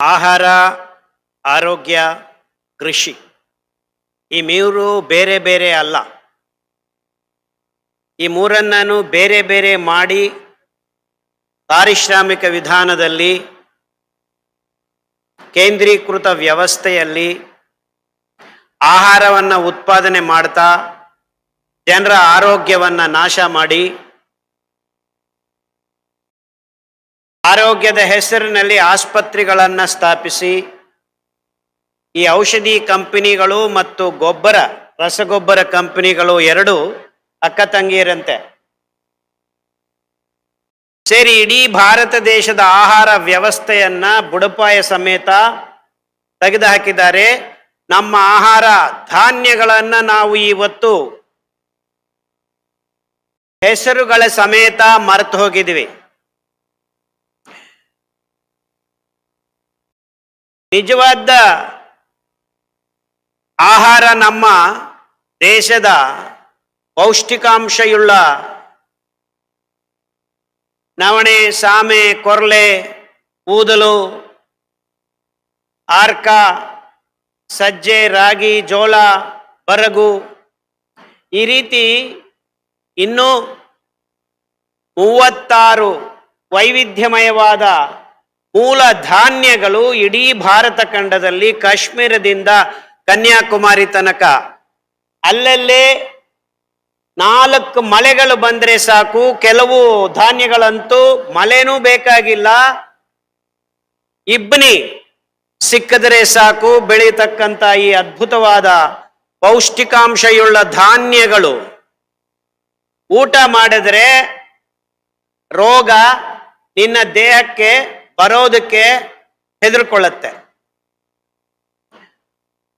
ಆಹಾರ, ಆರೋಗ್ಯ, ಕೃಷಿ ಈ ಮೂರು ಬೇರೆ ಬೇರೆ ಅಲ್ಲ. ಈ ಮೂರನ್ನೂ ಬೇರೆ ಬೇರೆ ಮಾಡಿ ಪಾರಿಶ್ರಾಮಿಕ ವಿಧಾನದಲ್ಲಿ, ಕೇಂದ್ರೀಕೃತ ವ್ಯವಸ್ಥೆಯಲ್ಲಿ ಆಹಾರವನ್ನು ಉತ್ಪಾದನೆ ಮಾಡ್ತಾ, ಜನರ ಆರೋಗ್ಯವನ್ನು ನಾಶ ಮಾಡಿ ಆರೋಗ್ಯದ ಹೆಸರಿನಲ್ಲಿ ಆಸ್ಪತ್ರೆಗಳನ್ನು ಸ್ಥಾಪಿಸಿ, ಈ ಔಷಧಿ ಕಂಪನಿಗಳು ಮತ್ತು ಗೊಬ್ಬರ, ರಸಗೊಬ್ಬರ ಕಂಪನಿಗಳು ಎರಡು ಅಕ್ಕ ತಂಗಿಯರಂತೆ. ಸೇರಿ ಇಡೀ ಭಾರತ ದೇಶದ ಆಹಾರ ವ್ಯವಸ್ಥೆಯನ್ನ ಬುಡಪಾಯ ಸಮೇತ ತೆಗೆದುಹಾಕಿದ್ದಾರೆ. ನಮ್ಮ ಆಹಾರ ಧಾನ್ಯಗಳನ್ನ ನಾವು ಇವತ್ತು ಹೆಸರುಗಳ ಸಮೇತ ಮರೆತು ಹೋಗಿದ್ವಿ ನಿಜವಾದ ಆಹಾರ ನಮ್ಮ ದೇಶದ ಪೌಷ್ಟಿಕಾಂಶಯುಳ್ಳ ನವಣೆ, ಸಾಮೆ, ಕೊರಲೆ ಕೂದಲು ಆರ್ಕ, ಸಜ್ಜೆ, ರಾಗಿ, ಜೋಳ, ಬರಗು ಈ ರೀತಿ ಇನ್ನೂ ಮೂವತ್ತಾರು ವೈವಿಧ್ಯಮಯವಾದ ಮೂಲ ಧಾನ್ಯಗಳು ಇಡೀ ಭಾರತ ಖಂಡದಲ್ಲಿ ಕಾಶ್ಮೀರದಿಂದ ಕನ್ಯಾಕುಮಾರಿ ತನಕ. ಅಲ್ಲಲ್ಲೇ ನಾಲ್ಕು ಮಳೆಗಳು ಬಂದರೆ ಸಾಕು, ಕೆಲವು ಧಾನ್ಯಗಳಂತೂ ಮಳೆನೂ ಬೇಕಾಗಿಲ್ಲ. ಇಬ್ನಿ ಸಿಕ್ಕಿದರೆ ಸಾಕು ಬೆಳೀತಕ್ಕಂಥ ಈ ಅದ್ಭುತವಾದ ಪೌಷ್ಟಿಕಾಂಶಯುಳ್ಳ ಧಾನ್ಯಗಳು. ಊಟ ಮಾಡಿದರೆ ರೋಗ ನಿನ್ನ ದೇಹಕ್ಕೆ ಬರೋದಕ್ಕೆ ಹೆದರ್ಕೊಳ್ಳುತ್ತೆ.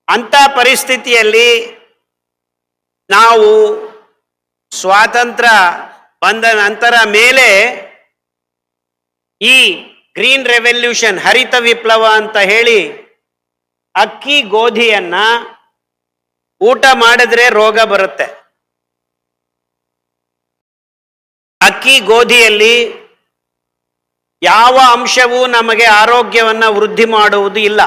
ಅಂತ ಪರಿಸ್ಥಿತಿಯಲ್ಲಿ ನಾವು ಸ್ವಾತಂತ್ರ್ಯ ಬಂದ ನಂತರ ಮೇಲೆ ಈ ಗ್ರೀನ್ ರೆವಲ್ಯೂಷನ್, ಹರಿತ ವಿಪ್ಲವ ಅಂತ ಹೇಳಿ ಅಕ್ಕಿ ಗೋಧಿಯನ್ನ ಊಟ ಮಾಡಿದ್ರೆ ರೋಗ ಬರುತ್ತೆ. ಅಕ್ಕಿ ಗೋಧಿಯಲ್ಲಿ ಯಾವ ಅಂಶವೂ ನಮಗೆ ಆರೋಗ್ಯವನ್ನು ವೃದ್ಧಿ ಮಾಡುವುದು ಇಲ್ಲ.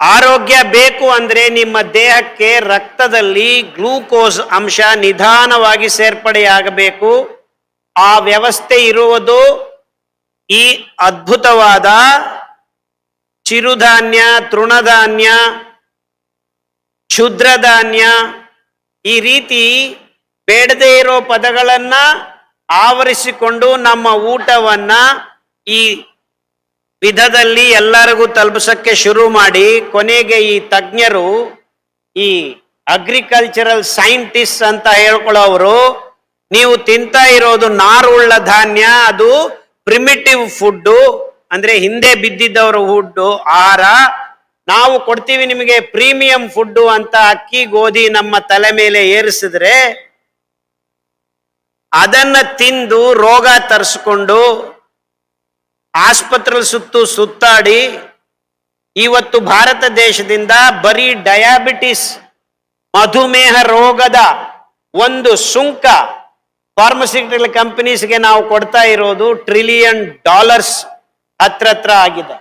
ಆರೋಗ್ಯ ಬೇಕು ಅಂದ್ರೆ ನಿಮ್ಮ ದೇಹಕ್ಕೆ ರಕ್ತದಲ್ಲಿ ಗ್ಲೂಕೋಸ್ ಅಂಶ ನಿಧಾನವಾಗಿ ಸೇರ್ಪಡೆಯಾಗಬೇಕು. ಆ ವ್ಯವಸ್ಥೆ ಇರುವುದು ಈ ಅದ್ಭುತವಾದ ಚಿರುಧಾನ್ಯ, ತೃಣಧಾನ್ಯ, ಕ್ಷುದ್ರಧಾನ್ಯ ಈ ರೀತಿ ಬೇಡದೇ ಇರೋ ಪದಗಳನ್ನ ಆವರಿಸಿಕೊಂಡು ನಮ್ಮ ಊಟವನ್ನ ಈ ವಿಧದಲ್ಲಿ ಎಲ್ಲರಿಗೂ ತಲುಪಿಸಕ್ಕೆ ಶುರು ಮಾಡಿ ಕೊನೆಗೆ ಈ ತಜ್ಞರು, ಈ ಅಗ್ರಿಕಲ್ಚರಲ್ ಸೈಂಟಿಸ್ಟ್ ಅಂತ ಹೇಳ್ಕೊಳ್ಳೋರು ನೀವು ತಿಂತಾ ಇರೋದು ನಾರುಳ್ಳ ಧಾನ್ಯ, ಅದು ಪ್ರಿಮಿಟಿವ್ ಫುಡ್ಡು ಅಂದ್ರೆ ಹಿಂದೆ ಬಿದ್ದಿದ್ದವರು ಫುಡ್ಡು ಆಹಾರ. ನಾವು ಕೊಡ್ತೀವಿ ನಿಮಗೆ ಪ್ರೀಮಿಯಂ ಫುಡ್ಡು ಅಂತ ಅಕ್ಕಿ ಗೋಧಿ ನಮ್ಮ ತಲೆ ಮೇಲೆ ಏರಿಸಿದ್ರೆ ಅದನ್ನ ತಿಂದು ರೋಗ ತರಿಸ್ಕೊಂಡು ಆಸ್ಪತ್ರೆ ಸುತ್ತು ಸುತ್ತಾಡಿ ಇವತ್ತು ಭಾರತ ದೇಶದಿಂದ ಬರೀ ಡಯಾಬಿಟಿಸ್, ಮಧುಮೇಹ ರೋಗದ ಒಂದು ಸುಂಕ ಫಾರ್ಮಸ್ಯೂಟಿಕಲ್ ಕಂಪನೀಸ್ಗೆ ನಾವು ಕೊಡ್ತಾ ಇರೋದು ಟ್ರಿಲಿಯನ್ ಡಾಲರ್ಸ್ ಹತ್ರ ಹತ್ರ ಆಗಿದೆ.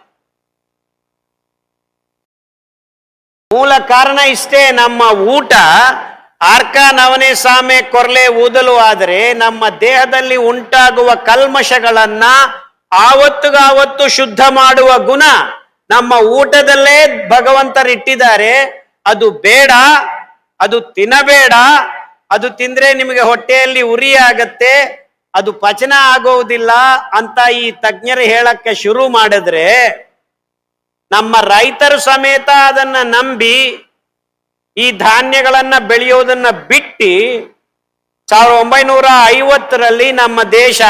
ಮೂಲ ಕಾರಣ ಇಷ್ಟೇ, ನಮ್ಮ ಊಟ ಆರ್ಕ ನವನೆ ಸಾಮೆ ಕೊರಲೆ ಊದಲು ಆದರೆ ನಮ್ಮ ದೇಹದಲ್ಲಿ ಉಂಟಾಗುವ ಕಲ್ಮಶಗಳನ್ನ ಆವತ್ತುಗಾವತ್ತು ಶುದ್ಧ ಮಾಡುವ ಗುಣ ನಮ್ಮ ಊಟದಲ್ಲೇ ಭಗವಂತರಿಟ್ಟಿದ್ದಾರೆ. ಅದು ಬೇಡ, ಅದು ತಿನ್ನಬೇಡ, ಅದು ತಿಂದ್ರೆ ನಿಮಗೆ ಹೊಟ್ಟೆಯಲ್ಲಿ ಉರಿ ಆಗತ್ತೆ, ಅದು ಪಚನ ಆಗೋದಿಲ್ಲ ಅಂತ ಈ ತಜ್ಞರು ಹೇಳಕ್ಕೆ ಶುರು ಮಾಡಿದ್ರೆ ನಮ್ಮ ರೈತರು ಸಮೇತ ಅದನ್ನ ನಂಬಿ ಈ ಧಾನ್ಯಗಳನ್ನ ಬೆಳೆಯೋದನ್ನ ಬಿಟ್ಟು ಸಾವಿರದ ಒಂಬೈನೂರ ಐವತ್ತರಲ್ಲಿ ನಮ್ಮ ದೇಶ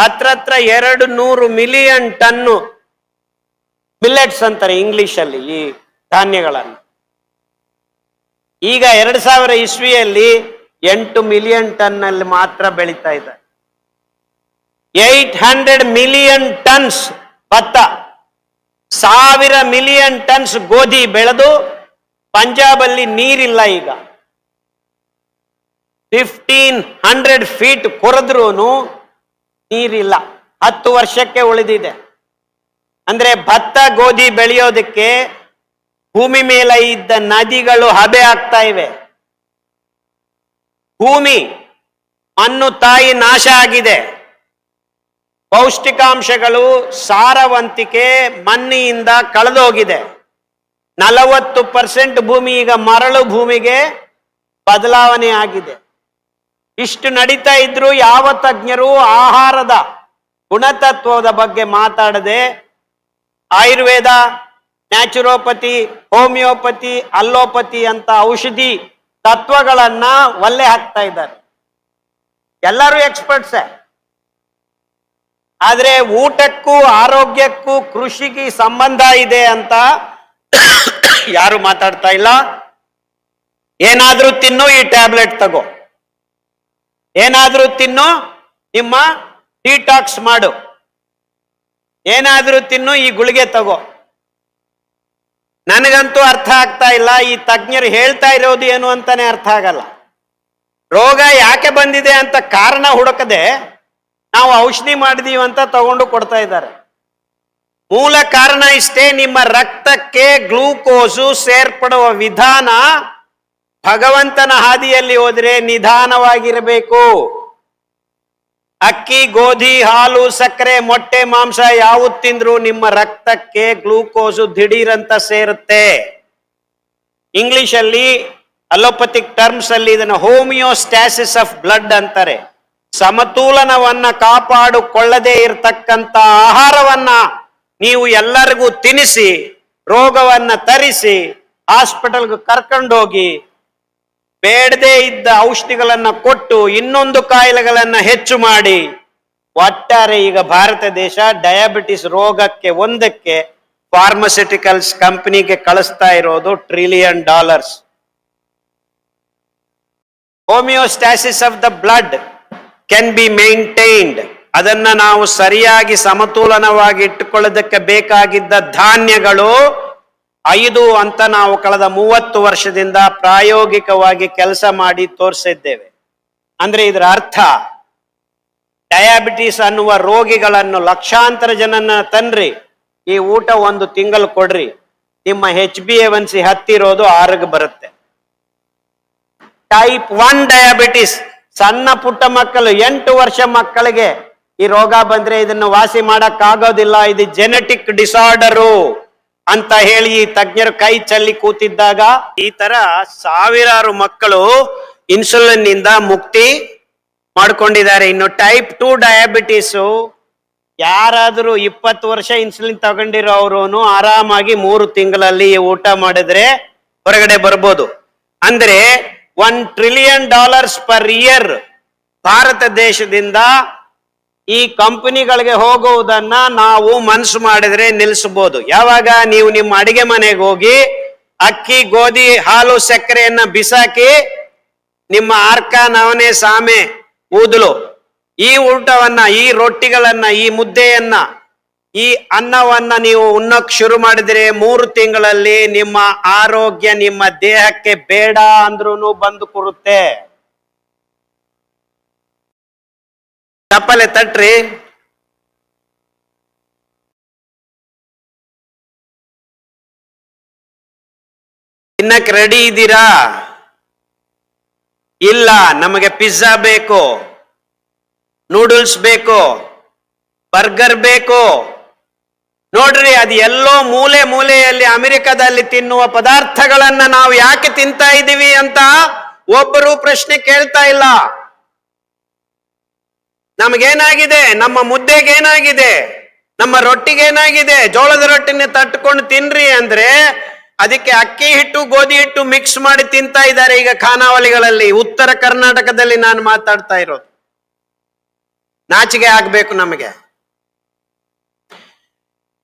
ಹತ್ರತ್ರ ಎರಡು ನೂರು ಮಿಲಿಯನ್ ಟನ್ನು ಮಿಲ್ಲೆಟ್ಸ್ ಅಂತಾರೆ ಇಂಗ್ಲಿಷ್ ಅಲ್ಲಿ ಈ ಧಾನ್ಯಗಳನ್ನು. ಈಗ ಎರಡ್ ಸಾವಿರ ಇಸ್ವಿಯಲ್ಲಿ ಎಂಟು ಮಿಲಿಯನ್ ಟನ್ ಅಲ್ಲಿ ಮಾತ್ರ ಬೆಳೀತಾ ಇದ್ದಾರೆ ಏಟ್ ಹಂಡ್ರೆಡ್ ಮಿಲಿಯನ್ ಟನ್ಸ್ ಭತ್ತ, ಸಾವಿರ ಮಿಲಿಯನ್ ಟನ್ಸ್ ಗೋಧಿ ಬೆಳೆದು ಪಂಜಾಬಲ್ಲಿ ನೀರಿಲ್ಲ ಈಗ. ಫಿಫ್ಟೀನ್ ಹಂಡ್ರೆಡ್ ಫೀಟ್ ಕೊರೆದ್ರೂ ನೀರಿಲ್ಲ. ಹತ್ತು ವರ್ಷಕ್ಕೆ ಉಳಿದಿದೆ. ಅಂದ್ರೆ ಭತ್ತ ಗೋಧಿ ಬೆಳೆಯೋದಕ್ಕೆ ಭೂಮಿ ಮೇಲೆ ಇದ್ದ ನದಿಗಳು ಹಬೆ ಆಗ್ತಾ ಇವೆ. ಭೂಮಿ ಮಣ್ಣು ತಾಯಿ ನಾಶ ಆಗಿದೆ. ಪೌಷ್ಟಿಕಾಂಶಗಳು ಸಾರವಂತಿಕೆ ಮಣ್ಣಿಯಿಂದ ಕಳೆದೋಗಿದೆ. ನಲವತ್ತು ಪರ್ಸೆಂಟ್ ಭೂಮಿ ಈಗ ಮರಳು ಭೂಮಿಗೆ ಬದಲಾವಣೆ ಆಗಿದೆ. ಇಷ್ಟು ನಡೀತಾ ಇದ್ರು ಯಾವ ತಜ್ಞರು ಆಹಾರದ ಗುಣತತ್ವದ ಬಗ್ಗೆ ಮಾತಾಡದೆ ಆಯುರ್ವೇದ, ನ್ಯಾಚುರೋಪತಿ, ಹೋಮಿಯೋಪತಿ, ಅಲ್ಲೋಪತಿ ಅಂತ ಔಷಧಿ ತತ್ವಗಳನ್ನ ಒಲ್ಲೆ ಹಾಕ್ತಾ ಇದ್ದಾರೆ. ಎಲ್ಲರೂ ಎಕ್ಸ್ಪರ್ಟ್ಸೇ ಆದ್ರೆ ಊಟಕ್ಕೂ, ಆರೋಗ್ಯಕ್ಕೂ, ಕೃಷಿಗೆ ಸಂಬಂಧ ಇದೆ ಅಂತ ಯಾರು ಮಾತಾಡ್ತಾ ಇಲ್ಲ? ಏನಾದ್ರೂ ತಿನ್ನು, ಈ ಟ್ಯಾಬ್ಲೆಟ್ ತಗೋ. ಏನಾದ್ರೂ ತಿನ್ನು, ನಿಮ್ಮ ಡಿಟಾಕ್ಸ್ ಮಾಡು. ಏನಾದ್ರೂ ತಿನ್ನು, ಈ ಗುಳಿಗೆ ತಗೋ. ನನಗಂತೂ ಅರ್ಥ ಆಗ್ತಾ ಇಲ್ಲ, ಈ ತಜ್ಞರು ಹೇಳ್ತಾ ಇರೋದು ಏನು ಅಂತಾನೆ ಅರ್ಥ ಆಗಲ್ಲ. ರೋಗ ಯಾಕೆ ಬಂದಿದೆ ಅಂತ ಕಾರಣ ಹುಡುಕದೆ ನಾವು ಔಷಧಿ ಮಾಡಿದೀವಿ ಅಂತ ತಗೊಂಡು ಕೊಡ್ತಾ ಇದ್ದಾರೆ. ಮೂಲ ಕಾರಣ ಇಷ್ಟೇ, ನಿಮ್ಮ ರಕ್ತಕ್ಕೆ ಗ್ಲೂಕೋಸು ಸೇರ್ಪಡುವ ವಿಧಾನ ಭಗವಂತನ ಹಾದಿಯಲ್ಲಿ ಹೋದರೆ ನಿಧಾನವಾಗಿರಬೇಕು. ಅಕ್ಕಿ, ಗೋಧಿ, ಹಾಲು, ಸಕ್ಕರೆ, ಮೊಟ್ಟೆ, ಮಾಂಸ ಯಾವುದು ತಿಂದ್ರು ನಿಮ್ಮ ರಕ್ತಕ್ಕೆ ಗ್ಲೂಕೋಸು ದಿಢೀರಂತ ಸೇರುತ್ತೆ. ಇಂಗ್ಲಿಷ್ ಅಲ್ಲಿ ಅಲೋಪತಿಕ್ ಟರ್ಮ್ಸ್ ಅಲ್ಲಿ ಇದನ್ನು ಹೋಮಿಯೋಸ್ಟ್ಯಾಸಿಸ್ ಆಫ್ ಬ್ಲಡ್ ಅಂತಾರೆ. ಸಮತೋಲನವನ್ನ ಕಾಪಾಡಿಕೊಳ್ಳದೇ ಇರತಕ್ಕಂತ ಆಹಾರವನ್ನ ನೀವು ಎಲ್ಲರಿಗೂ ತಿನಿಸಿ, ರೋಗವನ್ನ ತರಿಸಿ, ಹಾಸ್ಪಿಟಲ್ಗೆ ಕರ್ಕೊಂಡೋಗಿ, ಬೇಡದೇ ಇದ್ದ ಔಷಧಿಗಳನ್ನ ಕೊಟ್ಟು ಇನ್ನೊಂದು ಕಾಯಿಲೆಗಳನ್ನ ಹೆಚ್ಚು ಮಾಡಿ. ಒಟ್ಟಾರೆ ಈಗ ಭಾರತ ದೇಶ ಡಯಾಬಿಟಿಸ್ ರೋಗಕ್ಕೆ ಒಂದಕ್ಕೆ ಫಾರ್ಮಸ್ಯೂಟಿಕಲ್ಸ್ ಕಂಪನಿಗೆ ಕಳಿಸ್ತಾ ಇರೋದು trillion dollars. Homeostasis of the blood can be maintained. ಅದನ್ನ ನಾವು ಸರಿಯಾಗಿ ಸಮತೋಲನವಾಗಿ ಇಟ್ಟುಕೊಳ್ಳೋದಕ್ಕೆ ಬೇಕಾಗಿದ್ದ ಧಾನ್ಯಗಳು ಐದು ಅಂತ ನಾವು ಕಳೆದ ಮೂವತ್ತು ವರ್ಷದಿಂದ ಪ್ರಾಯೋಗಿಕವಾಗಿ ಕೆಲಸ ಮಾಡಿ ತೋರಿಸಿದ್ದೇವೆ. ಅಂದ್ರೆ ಇದರ ಅರ್ಥ, ಡಯಾಬಿಟಿಸ್ ಅನ್ನುವ ರೋಗಿಗಳನ್ನು ಲಕ್ಷಾಂತರ ಜನನ ತನ್ರಿ ಈ ಊಟ ಒಂದು ತಿಂಗಳು ಕೊಡ್ರಿ, ನಿಮ್ಮ H B A one C ಹತ್ತಿರೋದು ಆರೋಗ್ಯ ಬರುತ್ತೆ. ಟೈಪ್ ಒನ್ ಡಯಾಬಿಟಿಸ್ ಸಣ್ಣ ಪುಟ್ಟ ಮಕ್ಕಳು, ಎಂಟು ವರ್ಷ ಮಕ್ಕಳಿಗೆ ಈ ರೋಗ ಬಂದ್ರೆ ಇದನ್ನು ವಾಸಿ ಮಾಡಕ್ಕಾಗೋದಿಲ್ಲ. ಇದು ಜೆನೆಟಿಕ್ ಡಿಸಾರ್ಡರು ಅಂತ ಹೇಳಿ ಈ ತಜ್ಞರು ಕೈ ಚಲ್ಲಿ ಕೂತಿದ್ದಾಗ ಈ ತರ ಸಾವಿರಾರು ಮಕ್ಕಳು ಇನ್ಸುಲಿನ್ನಿಂದ ಮುಕ್ತಿ ಮಾಡ್ಕೊಂಡಿದ್ದಾರೆ. ಇನ್ನು ಟೈಪ್ ಟು ಡಯಾಬಿಟೀಸು ಯಾರಾದರೂ ಇಪ್ಪತ್ತು ವರ್ಷ ಇನ್ಸುಲಿನ್ ತಗೊಂಡಿರೋ ಅವರು ಆರಾಮಾಗಿ ಮೂರು ತಿಂಗಳಲ್ಲಿ ಊಟ ಮಾಡಿದ್ರೆ ಹೊರಗಡೆ ಬರ್ಬೋದು. ಅಂದ್ರೆ one trillion dollars per year Bharat ದೇಶದಿಂದ ಈ ಕಂಪನಿಗಳಿಗೆ ಹೋಗುವುದನ್ನ ನಾವು ಮನಸ್ಸು ಮಾಡಿದ್ರೆ ನಿಲ್ಲಿಸಬಹುದು ಯಾವಾಗ ನೀವು ನಿಮ್ಮ ಅಡಿಗೆ ಮನೆಗೆ ಹೋಗಿ ಅಕ್ಕಿ, ಗೋಧಿ, ಹಾಲು, ಸಕ್ಕರೆಯನ್ನ ಬಿಸಾಕಿ ನಿಮ್ಮ ಅರ್ಕ ನವನೆ ಸಾಮೆ, ಊದಲು ಈ ಊಟವನ್ನ, ಈ ರೊಟ್ಟಿಗಳನ್ನ, ಈ ಮುದ್ದೆಯನ್ನ, ಈ ಅನ್ನವನ್ನ ನೀವು ಉಣ್ಣಕ್ ಶುರು ಮಾಡಿದ್ರೆ ಮೂರು ತಿಂಗಳಲ್ಲಿ ನಿಮ್ಮ ಆರೋಗ್ಯ ನಿಮ್ಮ ದೇಹಕ್ಕೆ ಬೇಡ ಅಂದ್ರೂ ಬಂದು ಕೂರುತ್ತೆ. ಚಪ್ಪಲೆ ತಟ್ರಿ. ತಿನ್ನಕ್ ರೆಡಿ ಇದ್ದೀರಾ? ಇಲ್ಲ, ನಮಗೆ ಪಿಜ್ಜಾ ಬೇಕು ನೂಡಲ್ಸ್ ಬೇಕು ಬರ್ಗರ್ ಬೇಕು. ನೋಡ್ರಿ, ಅದು ಎಲ್ಲೋ ಮೂಲೆ ಮೂಲೆಯಲ್ಲಿ ಅಮೆರಿಕದಲ್ಲಿ ತಿನ್ನುವ ಪದಾರ್ಥಗಳನ್ನ ನಾವು ಯಾಕೆ ತಿಂತಾ ಇದ್ದೀವಿ ಅಂತ ಒಬ್ಬರು ಪ್ರಶ್ನೆ ಕೇಳ್ತಾ ಇಲ್ಲ. ನಮಗೇನಾಗಿದೆ? ನಮ್ಮ ಮುದ್ದೆಗೇನಾಗಿದೆ? ನಮ್ಮ ರೊಟ್ಟಿಗೇನಾಗಿದೆ? ಜೋಳದ ರೊಟ್ಟಿನ ತಟ್ಕೊಂಡು ತಿನ್ರಿ ಅಂದ್ರೆ ಅದಕ್ಕೆ ಅಕ್ಕಿ ಹಿಟ್ಟು, ಗೋಧಿ ಹಿಟ್ಟು ಮಿಕ್ಸ್ ಮಾಡಿ ತಿಂತಾ ಇದ್ದಾರೆ ಈಗ ಖಾನಾವಳಿಗಳಲ್ಲಿ. ಉತ್ತರ ಕರ್ನಾಟಕದಲ್ಲಿ ನಾನು ಮಾತಾಡ್ತಾ ಇರೋದು. ನಾಚಿಕೆ ಆಗ್ಬೇಕು ನಮಗೆ.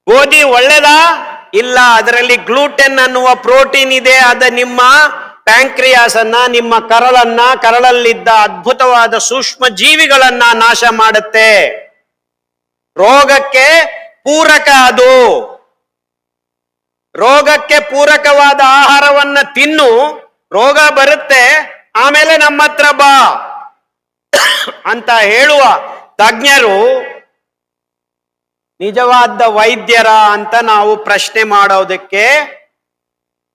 ಗೋಧಿ ಒಳ್ಳೇದಾ? ಇಲ್ಲ. ಅದರಲ್ಲಿ ಗ್ಲೂಟೆನ್ ಅನ್ನುವ ಪ್ರೋಟೀನ್ ಇದೆ. ಅದ ನಿಮ್ಮ ಪ್ಯಾಂಕ್ರಿಯಾಸ್ ಅನ್ನ ನಿಮ್ಮ ಕರಳನ್ನ, ಕರಳಲ್ಲಿದ್ದ ಅದ್ಭುತವಾದ ಸೂಕ್ಷ್ಮ ಜೀವಿಗಳನ್ನ ನಾಶ ಮಾಡುತ್ತೆ. ರೋಗಕ್ಕೆ ಪೂರಕ ಅದು. ರೋಗಕ್ಕೆ ಪೂರಕವಾದ ಆಹಾರವನ್ನ ತಿನ್ನು, ರೋಗ ಬರುತ್ತೆ, ಆಮೇಲೆ ನಮ್ಮ ಹತ್ರ ಬಾ. ಅಂತ ಹೇಳುವ ತಜ್ಞರು, ನಿಜವಾದ ವೈದ್ಯರ ಅಂತ ನಾವು ಪ್ರಶ್ನೆ ಮಾಡೋದಕ್ಕೆ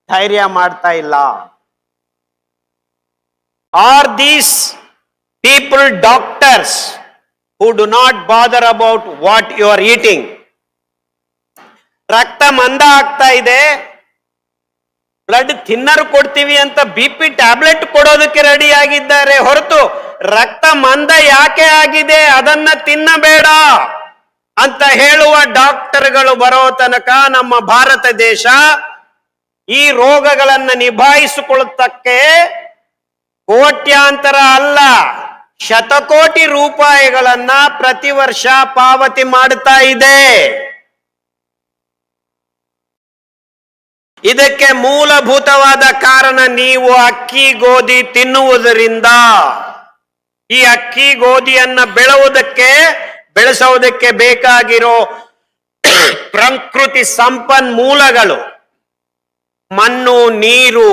ಧೈರ್ಯ ಮಾಡ್ತಾ ಇಲ್ಲ. Are these people doctors who do not bother about what you are eating? ರಕ್ತ ಮಂದ ಆಗ್ತಾ ಇದೆ. ಬ್ಲಡ್ ಥಿನ್ನರ್ ಕೊಡ್ತೀವಿ ಅಂತ ಬಿ ಪಿ ಟ್ಯಾಬ್ಲೆಟ್ ಕೊಡೋದಕ್ಕೆ ರೆಡಿ ಆಗಿದ್ದಾರೆ. ಹೊರತು ರಕ್ತ ಮಂದ ಯಾಕೆ ಆಗಿದೆ? ಅದನ್ನ ತಿನ್ನಬೇಡ ಅಂತ ಹೇಳುವ ಡಾಕ್ಟರ್ಗಳು ಬರೋ ತನಕ ನಮ್ಮ ಭಾರತ ದೇಶ ಈ ರೋಗಗಳನ್ನ ನಿಭಾಯಿಸಿಕೊಳ್ಳುತ್ತಕ್ಕೆ ಕೋಟ್ಯಾಂತರ ಅಲ್ಲ, ಶತಕೋಟಿ ರೂಪಾಯಿಗಳನ್ನ ಪ್ರತಿ ವರ್ಷ ಪಾವತಿ ಮಾಡ್ತಾ ಇದೆ. ಇದಕ್ಕೆ ಮೂಲಭೂತವಾದ ಕಾರಣ ನೀವು ಅಕ್ಕಿ, ಗೋಧಿ ತಿನ್ನುವುದರಿಂದ. ಈ ಅಕ್ಕಿ, ಗೋಧಿಯನ್ನ ಬೆಳೆಯುವುದಕ್ಕೆ ಬೆಳೆಸೋದಕ್ಕೆ ಬೇಕಾಗಿರೋ ಪ್ರಕೃತಿ ಸಂಪನ್ಮೂಲಗಳು, ಮಣ್ಣು, ನೀರು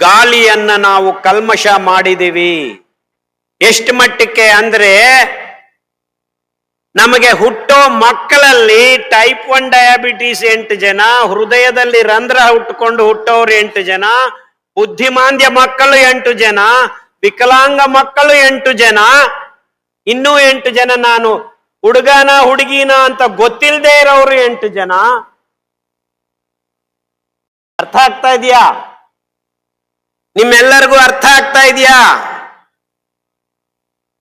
ಗಾಳಿಯನ್ನ ನಾವು ಕಲ್ಮಶ ಮಾಡಿದೀವಿ ಎಷ್ಟು ಮಟ್ಟಕ್ಕೆ ಅಂದ್ರೆ ನಮಗೆ ಹುಟ್ಟೋ ಮಕ್ಕಳಲ್ಲಿ ಟೈಪ್ ಒನ್ ಡಯಾಬಿಟೀಸ್ ಎಂಟು ಜನ, ಹೃದಯದಲ್ಲಿ ರಂಧ್ರ ಹುಟ್ಟುಕೊಂಡು ಹುಟ್ಟೋರು ಎಂಟು ಜನ, ಬುದ್ಧಿಮಾಂದ್ಯ ಮಕ್ಕಳು ಎಂಟು ಜನ, ವಿಕಲಾಂಗ ಮಕ್ಕಳು ಎಂಟು ಜನ. ಇನ್ನೂ ಎಂಟು ಜನ ನಾನು ಹುಡುಗನ, ಹುಡುಗಿನ ಅಂತ ಗೊತ್ತಿಲ್ಲದೆ ಇರೋರು ಎಂಟು ಜನ. ಅರ್ಥ ಆಗ್ತಾ ಇದೆಯಾ? ನಿಮ್ಮೆಲ್ಲರಿಗೂ ಅರ್ಥ ಆಗ್ತಾ ಇದೆಯಾ?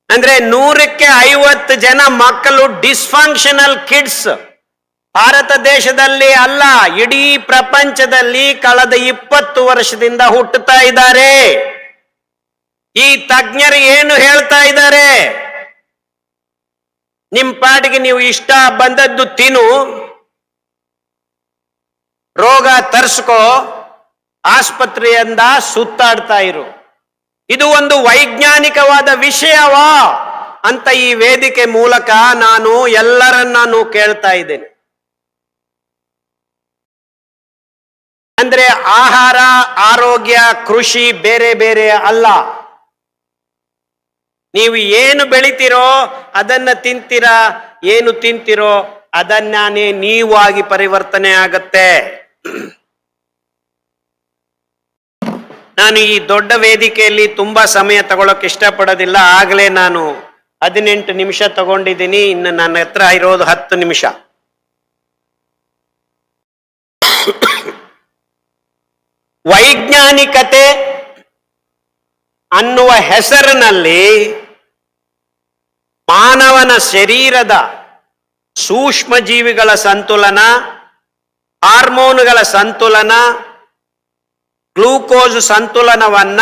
ಅಂದ್ರೆ ನೂರಕ್ಕೆ ಐವತ್ತು ಜನ ಮಕ್ಕಳು ಡಿಸ್ಫಂಕ್ಷನಲ್ ಕಿಡ್ಸ್ ಭಾರತ ದೇಶದಲ್ಲಿ ಅಲ್ಲ, ಇಡೀ ಪ್ರಪಂಚದಲ್ಲಿ ಕಳೆದ ಇಪ್ಪತ್ತು ವರ್ಷದಿಂದ ಹುಟ್ಟುತ್ತಾ ಇದ್ದಾರೆ. ಈ ತಜ್ಞರು ಏನು ಹೇಳ್ತಾ ಇದ್ದಾರೆ? ನಿಮ್ ಪಾಟಿಗೆ ನೀವು ಇಷ್ಟ ಬಂದದ್ದು ತಿನ್ನು. ರೋಗ ತರ್ಸ್ಕೋ. ಆಸ್ಪತ್ರೆಯಿಂದ ಸುತ್ತಾಡ್ತಾ ಇರು. ಇದು ಒಂದು ವೈಜ್ಞಾನಿಕವಾದ ವಿಷಯವಾ ಅಂತ ಈ ವೇದಿಕೆ ಮೂಲಕ ನಾನು ಎಲ್ಲರನ್ನೂ ಕೇಳ್ತಾ ಇದ್ದೇನೆ. ಅಂದ್ರೆ ಆಹಾರ, ಆರೋಗ್ಯ, ಕೃಷಿ ಬೇರೆ ಬೇರೆ ಅಲ್ಲ. ನೀವು ಏನು ಬೆಳಿತೀರೋ ಅದನ್ನ ತಿಂತೀರ, ಏನು ತಿಂತೀರೋ ಅದನ್ನೇ ನೀವಾಗಿ ಪರಿವರ್ತನೆ ಆಗತ್ತೆ. ನಾನು ಈ ದೊಡ್ಡ ವೇದಿಕೆಯಲ್ಲಿ ತುಂಬಾ ಸಮಯ ತಗೊಳಕ್ ಇಷ್ಟಪಡೋದಿಲ್ಲ. ಆಗಲೇ ನಾನು ಹದಿನೆಂಟು ನಿಮಿಷ ತಗೊಂಡಿದ್ದೀನಿ. ಇನ್ನು ನನ್ನ ಹತ್ರ ಇರೋದು ಹತ್ತು ನಿಮಿಷ. ವೈಜ್ಞಾನಿಕತೆ ಅನ್ನುವ ಹೆಸರಿನಲ್ಲಿ ಮಾನವನ ಶರೀರದ ಸೂಕ್ಷ್ಮ ಜೀವಿಗಳ ಸಂತುಲನ, ಹಾರ್ಮೋನುಗಳ ಸಂತುಲನ ಗ್ಲೂಕೋಸ್ ಸಂತುಲನವನ್ನ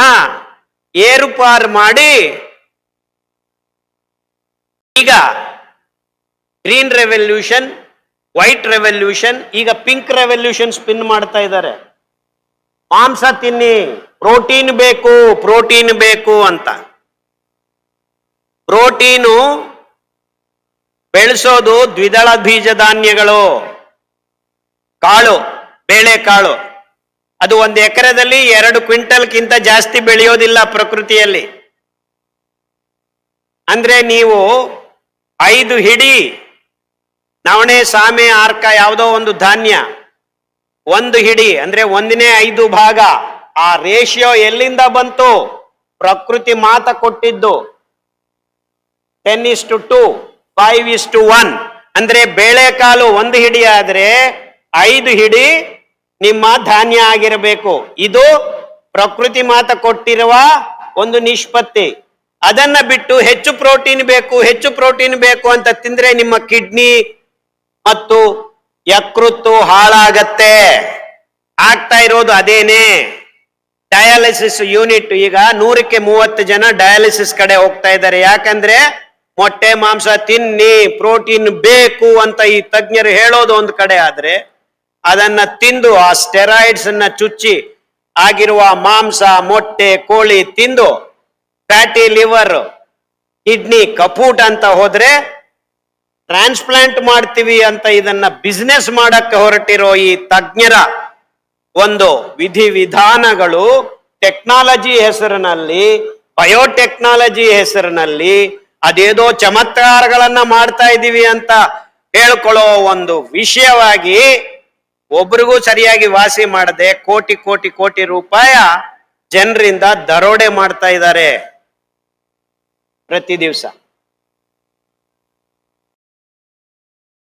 ಏರುಪಾರು ಮಾಡಿ ಈಗ ಗ್ರೀನ್ ರೆವಲ್ಯೂಷನ್, ವೈಟ್ ರೆವಲ್ಯೂಷನ್, ಈಗ ಪಿಂಕ್ ರೆವಲ್ಯೂಷನ್ ಸ್ಪಿನ್ ಮಾಡ್ತಾ ಇದ್ದಾರೆ. ಮಾಂಸ ತಿನ್ನಿ, ಪ್ರೋಟೀನ್ ಬೇಕು ಪ್ರೋಟೀನ್ ಬೇಕು ಅಂತ. ಪ್ರೋಟೀನು ಬೆಳೆಸೋದು ದ್ವಿದಳ ಬೀಜ ಧಾನ್ಯಗಳು ಕಾಳು, ಬೇಳೆಕಾಳು. ಅದು ಒಂದು ಎಕರೆದಲ್ಲಿ ಎರಡು ಕ್ವಿಂಟಲ್ಗಿಂತ ಜಾಸ್ತಿ ಬೆಳೆಯೋದಿಲ್ಲ ಪ್ರಕೃತಿಯಲ್ಲಿ. ಅಂದ್ರೆ ನೀವು ಐದು ಹಿಡಿ ನವಣೆ, ಸಾಮೆ, ಆರ್ಕ ಯಾವುದೋ ಒಂದು ಧಾನ್ಯ ಒಂದು ಹಿಡಿ, ಅಂದ್ರೆ ಒಂದನೇ ಐದು ಭಾಗ ಆ ರೇಷಿಯೋ ಎಲ್ಲಿಂದ ಬಂತು? ಪ್ರಕೃತಿ ಮಾತ ಕೊಟ್ಟಿದ್ದು ten is to two five is to one. ಅಂದ್ರೆ ಬೇಳೆಕಾಲು ಒಂದು ಹಿಡಿ ಆದ್ರೆ ಐದು ಹಿಡಿ ನಿಮ್ಮ ಧಾನ್ಯ ಆಗಿರಬೇಕು. ಇದು ಪ್ರಕೃತಿ ಮಾತ ಕೊಟ್ಟಿರುವ ಒಂದು ನಿಷ್ಪತ್ತಿ. ಅದನ್ನ ಬಿಟ್ಟು ಹೆಚ್ಚು ಪ್ರೋಟೀನ್ ಬೇಕು, ಹೆಚ್ಚು ಪ್ರೋಟೀನ್ ಬೇಕು ಅಂತ ತಿಂದ್ರೆ ನಿಮ್ಮ ಕಿಡ್ನಿ ಮತ್ತು ಯಕೃತ್ತು ಹಾಳಾಗತ್ತೆ. ಆಗ್ತಾ ಇರೋದು ಅದೇನೆ? ಡಯಾಲಿಸಿಸ್ ಯೂನಿಟ್ ಈಗ ನೂರಕ್ಕೆ ಮೂವತ್ತು ಜನ ಡಯಾಲಿಸಿಸ್ ಕಡೆ ಹೋಗ್ತಾ ಇದ್ದಾರೆ. ಯಾಕಂದ್ರೆ ಮೊಟ್ಟೆ, ಮಾಂಸ ತಿನ್ನಿ, ಪ್ರೋಟೀನ್ ಬೇಕು ಅಂತ ಈ ತಜ್ಞರು ಹೇಳೋದು ಒಂದು ಕಡೆ ಆದ್ರೆ ಅದನ್ನ ತಿಂದು ಆ ಸ್ಟೆರಾಯ್ಡ್ಸ್ ಅನ್ನ ಚುಚ್ಚಿ ಆಗಿರುವ ಮಾಂಸ, ಮೊಟ್ಟೆ, ಕೋಳಿ ತಿಂದು ಫ್ಯಾಟಿ ಲಿವರ್ ಕಿಡ್ನಿ ಕಪೂಟ್ ಅಂತ ಹೋದ್ರೆ ಟ್ರಾನ್ಸ್ಪ್ಲಾಂಟ್ ಮಾಡ್ತೀವಿ ಅಂತ ಇದನ್ನ ಬಿಸ್ನೆಸ್ ಮಾಡಕ್ಕೆ ಹೊರಟಿರೋ ಈ ತಜ್ಞರ ಒಂದು ವಿಧಿ ವಿಧಾನಗಳು ಟೆಕ್ನಾಲಜಿ ಹೆಸರಿನಲ್ಲಿ ಬಯೋಟೆಕ್ನಾಲಜಿ ಹೆಸರಿನಲ್ಲಿ ಅದೇದೋ ಚಮತ್ಕಾರಗಳನ್ನ ಮಾಡ್ತಾ ಇದ್ದೀವಿ ಅಂತ ಹೇಳ್ಕೊಳ್ಳೋ ಒಂದು ವಿಷಯವಾಗಿ ಒಬ್ರಿಗೂ ಸರಿಯಾಗಿ ವಾಸಿ ಮಾಡದೆ ಕೋಟಿ ಕೋಟಿ ಕೋಟಿ ರೂಪಾಯ ಜನರಿಂದ ದರೋಡೆ ಮಾಡ್ತಾ ಇದ್ದಾರೆ ಪ್ರತಿ ದಿವಸ.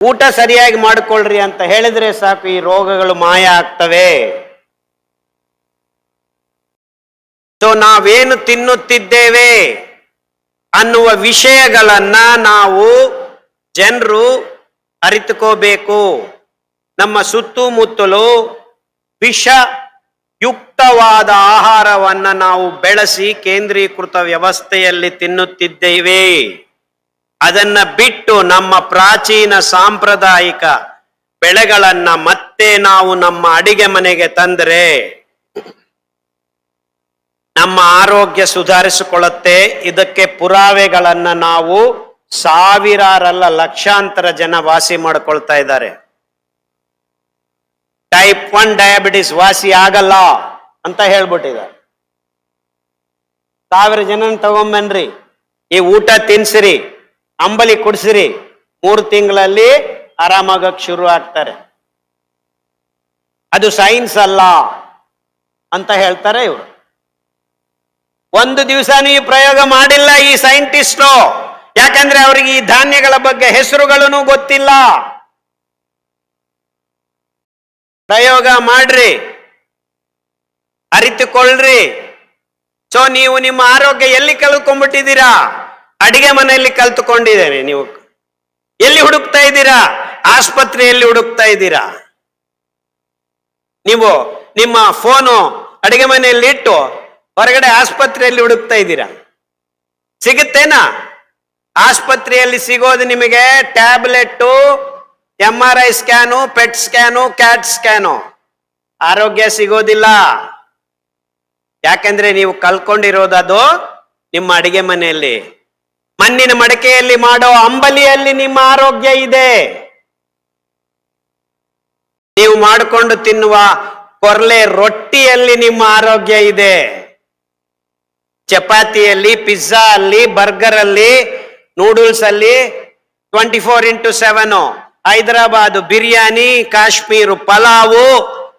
ಊಟ ಸರಿಯಾಗಿ ಮಾಡ್ಕೊಳ್ರಿ ಅಂತ ಹೇಳಿದ್ರೆ ಸಾಕು, ಈ ರೋಗಗಳು ಮಾಯ ಆಗ್ತವೆ. ಸೊ, ನಾವೇನು ತಿನ್ನುತ್ತಿದ್ದೇವೆ ಅನ್ನುವ ವಿಷಯಗಳನ್ನ ನಾವು ಜನರು ಅರಿತುಕೋಬೇಕು. ನಮ್ಮ ಸುತ್ತಮುತ್ತಲು ವಿಷ ಯುಕ್ತವಾದ ಆಹಾರವನ್ನ ನಾವು ಬೆಳೆಸಿ ಕೇಂದ್ರೀಕೃತ ವ್ಯವಸ್ಥೆಯಲ್ಲಿ ತಿನ್ನುತ್ತಿದ್ದೇವೆ. ಅದನ್ನ ಬಿಟ್ಟು ನಮ್ಮ ಪ್ರಾಚೀನ ಸಾಂಪ್ರದಾಯಿಕ ಬೆಳೆಗಳನ್ನ ಮತ್ತೆ ನಾವು ನಮ್ಮ ಅಡಿಗೆ ಮನೆಗೆ ತಂದರೆ ನಮ್ಮ ಆರೋಗ್ಯ ಸುಧಾರಿಸಿಕೊಳ್ಳುತ್ತೆ. ಇದಕ್ಕೆ ಪುರಾವೆಗಳನ್ನ ನಾವು ಸಾವಿರಾರಲ್ಲ ಲಕ್ಷಾಂತರ ಜನ ವಾಸಿ ಮಾಡ್ಕೊಳ್ತಾ ಇದ್ದಾರೆ. ಟೈಪ್ ಒನ್ ಡಯಾಬಿಟಿಸ್ ವಾಸಿ ಆಗಲ್ಲ ಅಂತ ಹೇಳ್ಬಿಟ್ಟಿದ್ದಾರೆ. ಸಾವಿರ ಜನ ತಗೊಂಬನ್ರಿ. ಈ ಊಟ ತಿನ್ಸಿರಿ, ಅಂಬಲಿ ಕುಡಿಸಿರಿ, ಮೂರು ತಿಂಗಳಲ್ಲಿ ಆರಾಮಾಗಕ್ ಶುರು ಆಗ್ತಾರೆ. ಅದು ಸೈನ್ಸ್ ಅಲ್ಲ ಅಂತ ಹೇಳ್ತಾರೆ ಇವರು. ಒಂದು ದಿವಸ ಈ ಪ್ರಯೋಗ ಮಾಡಿಲ್ಲ ಈ ಸೈಂಟಿಸ್ಟು ಯಾಕಂದ್ರೆ ಅವ್ರಿಗೆ ಈ ಧಾನ್ಯಗಳ ಬಗ್ಗೆ ಹೆಸರುಗಳನ್ನು ಗೊತ್ತಿಲ್ಲ. ಪ್ರಯೋಗ ಮಾಡ್ರಿ. ಅರಿತುಕೊಳ್ಳ್ರಿ ಸೊ, ನೀವು ನಿಮ್ಮ ಆರೋಗ್ಯ ಎಲ್ಲಿ ಕಳ್ಕೊಂಡ್ಬಿಟ್ಟಿದ್ದೀರಾ ಅಡಿಗೆ ಮನೆಯಲ್ಲಿ ಕಲ್ತುಕೊಂಡಿದ್ದೇನೆ ನೀವು. ಎಲ್ಲಿ ಹುಡುಕ್ತಾ ಇದ್ದೀರಾ? ಆಸ್ಪತ್ರೆಯಲ್ಲಿ ಹುಡುಕ್ತಾ ಇದ್ದೀರಾ? ನೀವು ನಿಮ್ಮ ಫೋನು ಅಡಿಗೆ ಮನೆಯಲ್ಲಿ ಇಟ್ಟು ಹೊರಗಡೆ ಆಸ್ಪತ್ರೆಯಲ್ಲಿ ಹುಡುಕ್ತಾ ಇದ್ದೀರಾ? ಸಿಗುತ್ತೇನಾ? ಆಸ್ಪತ್ರೆಯಲ್ಲಿ ಸಿಗೋದು ನಿಮಗೆ tablet M R I scan PET scan CAT scan ಆರೋಗ್ಯ ಸಿಗೋದಿಲ್ಲ. ಯಾಕಂದ್ರೆ ನೀವು ಕಲ್ಕೊಂಡಿರೋದದು ನಿಮ್ಮ ಅಡಿಗೆ ಮನೆಯಲ್ಲಿ. ಮಣ್ಣಿನ ಮಡಕೆಯಲ್ಲಿ ಮಾಡೋ ಅಂಬಲಿಯಲ್ಲಿ ನಿಮ್ಮ ಆರೋಗ್ಯ ಇದೆ. ನೀವು ಮಾಡಿಕೊಂಡು ತಿನ್ನುವ ಕೊರಲೆ ರೊಟ್ಟಿಯಲ್ಲಿ ನಿಮ್ಮ ಆರೋಗ್ಯ ಇದೆ. ಚಪಾತಿಯಲ್ಲಿ ಪಿಜ್ಜಾ ಅಲ್ಲಿ ಬರ್ಗರ್ ಅಲ್ಲಿ ನೂಡಲ್ಸ್ ಅಲ್ಲಿ twenty four into seven Hyderabad biryani, Kashmir pulao,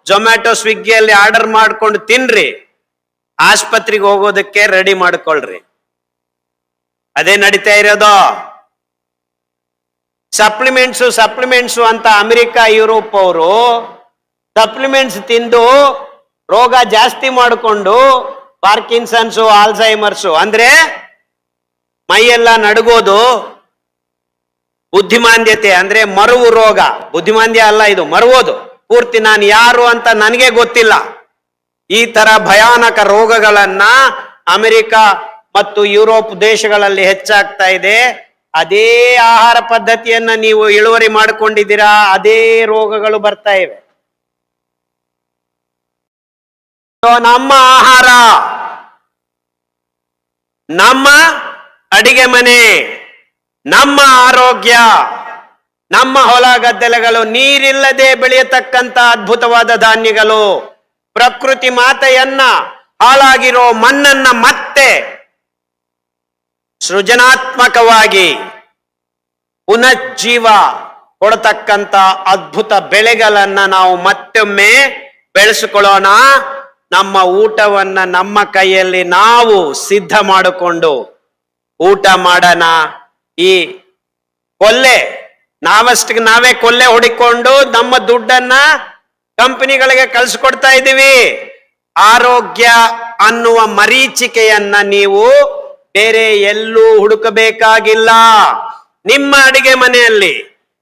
Zomato ಸ್ವಿಗ್ಗಿಯಲ್ಲಿ order ಮಾಡ್ಕೊಂಡು ತಿನ್ರಿ. ಆಸ್ಪತ್ರೆಗೆ ಹೋಗೋದಕ್ಕೆ ರೆಡಿ ಮಾಡ್ಕೊಳ್ರಿ. ಅದೇ ನಡೀತಾ ಇರೋದು. ಸಪ್ಲಿಮೆಂಟ್ಸು ಸಪ್ಲಿಮೆಂಟ್ಸು ಅಂತ ಅಮೆರಿಕ, ಯುರೋಪ್ ಅವರು ಸಪ್ಲಿಮೆಂಟ್ಸ್ ತಿಂದು ರೋಗ ಜಾಸ್ತಿ ಮಾಡಿಕೊಂಡು ಪಾರ್ಕಿನ್ಸನ್ಸು, ಆಲ್ಝೈಮರ್ಸು ಅಂದ್ರೆ ಮೈಯೆಲ್ಲ ನಡುಗೋದು. ಬುದ್ಧಿಮಾಂದ್ಯತೆ ಅಂದ್ರೆ ಮರುವು ರೋಗ. ಬುದ್ಧಿಮಾಂದ್ಯ ಅಲ್ಲ ಇದು, ಮರುವುದು. ಪೂರ್ತಿ ನಾನು ಯಾರು ಅಂತ ನನಗೆ ಗೊತ್ತಿಲ್ಲ. ಈ ತರ ಭಯಾನಕ ರೋಗಗಳನ್ನ ಅಮೆರಿಕ ಮತ್ತು ಯುರೋಪ್ ದೇಶಗಳಲ್ಲಿ ಹೆಚ್ಚಾಗ್ತಾ ಇದೆ. ಅದೇ ಆಹಾರ ಪದ್ಧತಿಯನ್ನ ನೀವು ಇಳುವರಿ ಮಾಡಿಕೊಂಡಿದ್ದೀರಾ, ಅದೇ ರೋಗಗಳು ಬರ್ತಾ ಇವೆ. ನಮ್ಮ ಆಹಾರ. ನಮ್ಮ ಅಡಿಗೆ ಮನೆ. ನಮ್ಮ ಆರೋಗ್ಯ, ನಮ್ಮ ಹೊಲ ಗದ್ದೆಲೆಗಳು ನೀರಿಲ್ಲದೆ ಬೆಳೆಯತಕ್ಕಂತ ಅದ್ಭುತವಾದ ಧಾನ್ಯಗಳು. ಪ್ರಕೃತಿ ಮಾತೆಯನ್ನ ಹಾಳಾಗಿರೋ ಮಣ್ಣನ್ನ ಮತ್ತೆ ಸೃಜನಾತ್ಮಕವಾಗಿ ಪುನಜ್ಜೀವ ಕೊಡತಕ್ಕಂತ ಅದ್ಭುತ ಬೆಳೆಗಳನ್ನ ನಾವು ಮತ್ತೊಮ್ಮೆ ಬೆಳೆಸಿಕೊಳ್ಳೋಣ. ನಮ್ಮ ಊಟವನ್ನ ನಮ್ಮ ಕೈಯಲ್ಲಿ ನಾವು ಸಿದ್ಧ ಮಾಡಿಕೊಂಡು ಊಟ ಮಾಡೋಣ. ಈ ಕೊಲ್ಲೆ ನಾವಷ್ಟಿಗೆ ನಾವೇ ಕೊಲ್ಲೆ ಹೊಡಿಕೊಂಡು ನಮ್ಮ ದುಡ್ಡನ್ನ ಕಂಪನಿಗಳಿಗೆ ಕಳಿಸ್ಕೊಡ್ತಾ ಇದ್ದೀವಿ. ಆರೋಗ್ಯ ಅನ್ನುವ ಮರೀಚಿಕೆಯನ್ನ ನೀವು ಬೇರೆ ಎಲ್ಲೂ ಹುಡುಕಬೇಕಾಗಿಲ್ಲ. ನಿಮ್ಮ ಅಡಿಗೆ ಮನೆಯಲ್ಲಿ,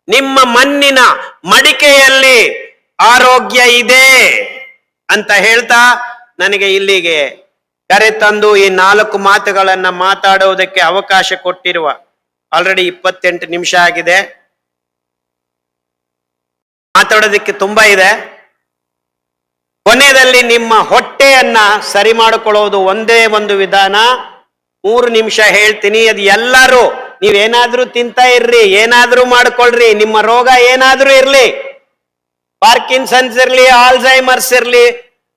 ನಿಮ್ಮ ಮಣ್ಣಿನ ಮಡಿಕೆಯಲ್ಲಿ ಆರೋಗ್ಯ ಇದೆ ಅಂತ ಹೇಳ್ತಾ ನನಗೆ ಇಲ್ಲಿಗೆ ಕರೆ ತಂದು ಈ ನಾಲ್ಕು ಮಾತುಗಳನ್ನ ಮಾತಾಡುವುದಕ್ಕೆ ಅವಕಾಶ ಕೊಟ್ಟಿರುವ ಆಲ್ರೆಡಿ ಇಪ್ಪತ್ತೆಂಟು ನಿಮಿಷ ಆಗಿದೆ. ಮಾತಾಡೋದಕ್ಕೆ ತುಂಬಾ ಇದೆ. ಕೊನೆಯಲ್ಲಿ ನಿಮ್ಮ ಹೊಟ್ಟೆಯನ್ನ ಸರಿ ಮಾಡಿಕೊಳ್ಳೋದು ಒಂದೇ ಒಂದು ವಿಧಾನ. ಮೂರು ನಿಮಿಷ ಹೇಳ್ತೀನಿ, ಅದು ಎಲ್ಲರೂ ನೀವೇನಾದ್ರೂ ತಿಂತಾ ಇರ್ರಿ, ಏನಾದ್ರೂ ಮಾಡ್ಕೊಳ್ರಿ, ನಿಮ್ಮ ರೋಗ ಏನಾದ್ರೂ ಇರ್ಲಿ. ಪಾರ್ಕಿನ್ಸನ್ಸ್ ಇರ್ಲಿ ಆಲ್ಝೈಮರ್ಸ್ ಇರ್ಲಿ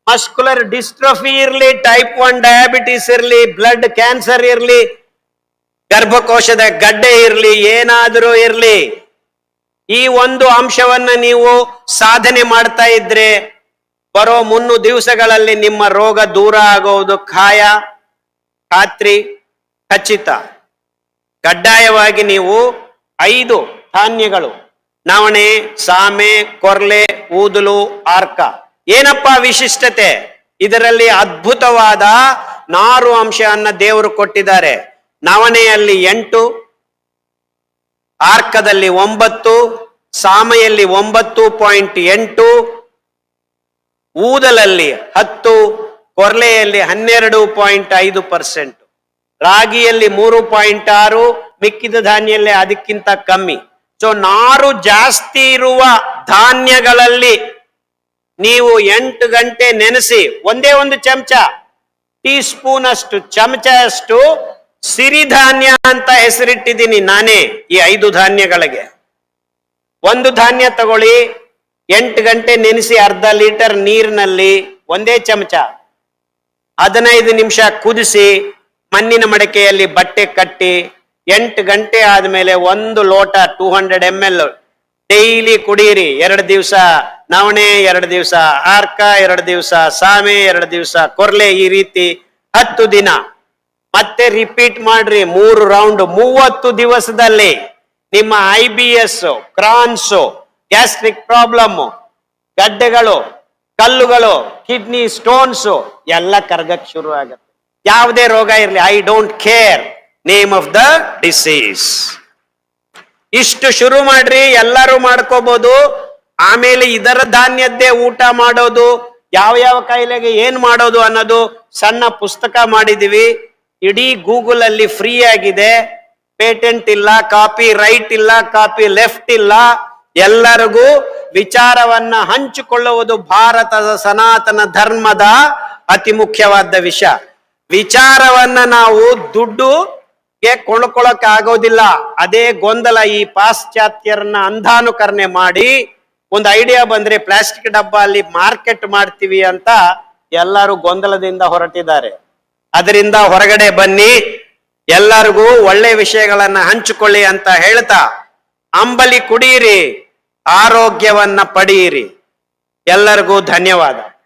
ಮಸ್ಕುಲರ್ ಡಿಸ್ಟ್ರೋಫಿ ಇರ್ಲಿ ಟೈಪ್ ಒನ್ ಡಯಾಬಿಟಿಸ್ ಇರ್ಲಿ ಬ್ಲಡ್ ಕ್ಯಾನ್ಸರ್ ಇರ್ಲಿ ಗರ್ಭಕೋಶದ ಗಡ್ಡೆ ಇರಲಿ, ಏನಾದರೂ ಇರಲಿ, ಈ ಒಂದು ಅಂಶವನ್ನ ನೀವು ಸಾಧನೆ ಮಾಡ್ತಾ ಇದ್ರೆ ಬರೋ ಮುನ್ನು ದಿವಸಗಳಲ್ಲಿ ನಿಮ್ಮ ರೋಗ ದೂರ ಆಗುವುದು ಖಾಯ, ಖಾತ್ರಿ, ಖಚಿತ. ಕಡ್ಡಾಯವಾಗಿ ನೀವು ಐದು ಧಾನ್ಯಗಳು, ನವಣೆ, ಸಾಮೆ, ಕೊರ್ಲೆ, ಊದಲು, ಆರ್ಕ. ಏನಪ್ಪ ವಿಶಿಷ್ಟತೆ? ಇದರಲ್ಲಿ ಅದ್ಭುತವಾದ ನಾರು ಅಂಶವನ್ನ ದೇವರು ಕೊಟ್ಟಿದ್ದಾರೆ. ನವಣೆಯಲ್ಲಿ ಎಂಟು, ಆರ್ಕದಲ್ಲಿ ಒಂಬತ್ತು, ಸಾಮೆಯಲ್ಲಿ ಒಂಬತ್ತು ಪಾಯಿಂಟ್ ಎಂಟು, ಊದಲಲ್ಲಿ ಹತ್ತು, ಕೊರ್ಲೆಯಲ್ಲಿ ಹನ್ನೆರಡು ಪಾಯಿಂಟ್ ಐದು ಪರ್ಸೆಂಟ್. ರಾಗಿಯಲ್ಲಿ ಮೂರು ಪಾಯಿಂಟ್ ಆರು, ಮಿಕ್ಕಿದ ಧಾನ್ಯಲ್ಲಿ ಅದಕ್ಕಿಂತ ಕಮ್ಮಿ. ಸೊ ನಾರು ಜಾಸ್ತಿ ಇರುವ ಧಾನ್ಯಗಳಲ್ಲಿ ನೀವು ಎಂಟು ಗಂಟೆ ನೆನೆಸಿ, ಒಂದೇ ಒಂದು ಚಮಚ ಟೀ ಸ್ಪೂನ್ ಅಷ್ಟು ಚಮಚ ಅಷ್ಟು ಸಿರಿಧಾನ್ಯ ಅಂತ ಹೆಸರಿಟ್ಟಿದ್ದೀನಿ ನಾನೇ ಈ ಐದು ಧಾನ್ಯಗಳಿಗೆ. ಒಂದು ಧಾನ್ಯ ತಗೊಳ್ಳಿ, ಎಂಟು ಗಂಟೆ ನೆನೆಸಿ ಅರ್ಧ ಲೀಟರ್ ನೀರಿನಲ್ಲಿ ಒಂದೇ ಚಮಚ ಹದಿನೈದು ನಿಮಿಷ ಕುದಿಸಿ, ಮಣ್ಣಿನ ಮಡಕೆಯಲ್ಲಿ ಬಟ್ಟೆ ಕಟ್ಟಿ, ಎಂಟು ಗಂಟೆ ಆದಮೇಲೆ ಒಂದು ಲೋಟ two hundred M L daily ಕುಡಿಯಿರಿ. ಎರಡು ದಿವಸ ನವಣೆ, ಎರಡು ದಿವಸ ಆರ್ಕ, ಎರಡು ದಿವಸ ಸಾಮೆ, ಎರಡು ದಿವಸ ಕೊರ್ಲೆ ಈ ರೀತಿ ಹತ್ತು ದಿನ. ಮತ್ತೆ ರಿಪೀಟ್ ಮಾಡ್ರಿ. ಮೂರು ರೌಂಡ್ ಮೂವತ್ತು ದಿವಸದಲ್ಲಿ ನಿಮ್ಮ I B S Crohn's gastric problem ಗಡ್ಡೆಗಳು, ಕಲ್ಲುಗಳು ಕಿಡ್ನಿ ಸ್ಟೋನ್ಸ್ ಎಲ್ಲ ಕರ್ಗಕ್ ಶುರು ಆಗುತ್ತೆ. ಯಾವುದೇ ರೋಗ ಇರಲಿ I don't care name of the disease ಇಷ್ಟು ಶುರು ಮಾಡ್ರಿ, ಎಲ್ಲರೂ ಮಾಡ್ಕೋಬಹುದು ಆಮೇಲೆ ಇದರ ಧಾನ್ಯದ್ದೇ ಊಟ ಮಾಡೋದು ಯಾವ ಯಾವ ಕಾಯಿಲೆಗೆ ಏನ್ ಮಾಡೋದು ಅನ್ನೋದು ಸಣ್ಣ ಪುಸ್ತಕ ಮಾಡಿದೀವಿ. ಇಡೀ ಗೂಗಲ್ ಅಲ್ಲಿ ಫ್ರೀ ಆಗಿದೆ, ಪೇಟೆಂಟ್ ಇಲ್ಲ, ಕಾಪಿ ರೈಟ್ ಇಲ್ಲ, ಕಾಪಿ ಲೆಫ್ಟ್ ಇಲ್ಲ. ಎಲ್ಲರಿಗೂ ವಿಚಾರವನ್ನ ಹಂಚಿಕೊಳ್ಳುವುದು ಭಾರತದ ಸನಾತನ ಧರ್ಮದ ಅತಿ ಮುಖ್ಯವಾದ ವಿಷಯ. ವಿಚಾರವನ್ನ ನಾವು ದುಡ್ಡು ಕೊಂಡ್ಕೊಳಕ್ ಆಗೋದಿಲ್ಲ. ಅದೇ ಗೊಂದಲ ಈ ಪಾಶ್ಚಾತ್ಯರನ್ನ ಅಂಧಾನುಕರಣೆ ಮಾಡಿ ಒಂದು ಐಡಿಯಾ ಬಂದ್ರೆ ಪ್ಲಾಸ್ಟಿಕ್ ಡಬ್ಬ ಅಲ್ಲಿ ಮಾರ್ಕೆಟ್ ಮಾಡ್ತೀವಿ ಅಂತ ಎಲ್ಲರೂ ಗೊಂದಲದಿಂದ ಹೊರಟಿದ್ದಾರೆ. ಅದರಿಂದ ಹೊರಗಡೆ ಬನ್ನಿ, ಎಲ್ಲರಿಗೂ ಒಳ್ಳೆ ವಿಷಯಗಳನ್ನ ಹಂಚಿಕೊಳ್ಳಿ ಅಂತ ಹೇಳ್ತಾ ಅಂಬಲಿ ಕುಡಿಯಿರಿ, ಆರೋಗ್ಯವನ್ನ ಪಡೆಯಿರಿ. ಎಲ್ಲರಿಗೂ ಧನ್ಯವಾದ.